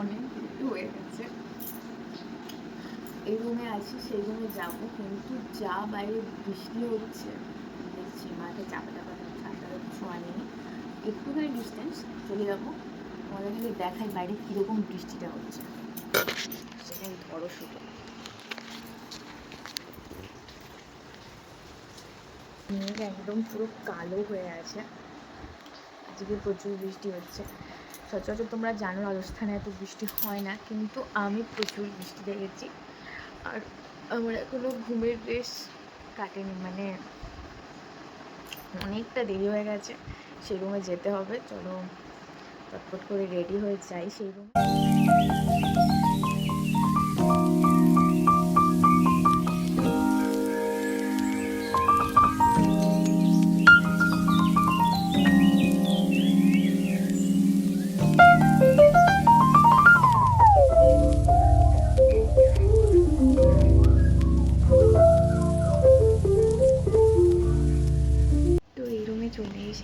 অনেক একটু হয়ে গেছে। এই রুমে আছি, সেই রুমে যাব, কিন্তু যা বাইরে বৃষ্টি হচ্ছে, দেখছি মাঠে চাপা টাপা ঠান্ডা কিছু আনিনি একটুখানি ডিস্টেন্স চলে যাব তোমাদের খালি দেখাই বাইরে কীরকম বৃষ্টিটা হচ্ছে। সেখানে ধরো শুধু একদম পুরো কালো হয়ে আছে। আজকে প্রচুর বৃষ্টি হচ্ছে। সচরাচর তোমরা জানো রাজস্থানে এত বৃষ্টি হয় না, কিন্তু আমি প্রচুর বৃষ্টি দেখেছি। আর আমার এখনও ঘুমের রেশ কাটেনি মানে অনেকটা দেরি হয়ে গেছে, সেই রুমে যেতে হবে, চলো চটপট করে রেডি হয়ে যাই সেই রুমে।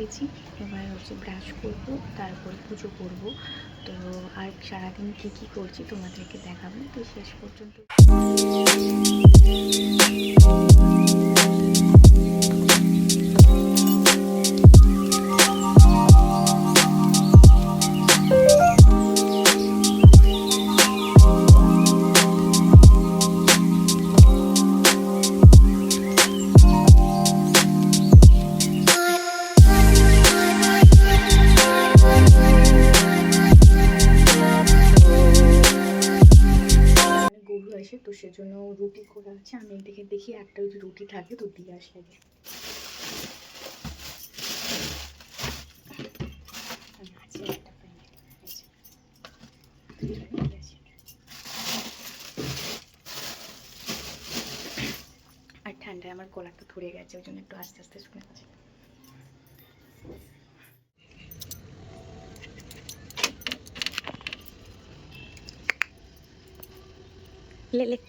এসেছি এবার হচ্ছে ব্রাশ করব, তারপর পুজো করব। তো আর সারাদিন কী কী করছি তোমাদেরকে দেখাবো। তো শেষ পর্যন্ত আসে তো সেজন্য রুটি করা আছে আমি এদিকে দেখি একটা যদি রুটি থাকে তো দিয়ে আসি আগে। দিয়ে আসি। আর ঠান্ডায় আমার গলাটা ধরে গেছে, ওই জন্য একটু আস্তে আস্তে শুনে আছে 嘞嘞。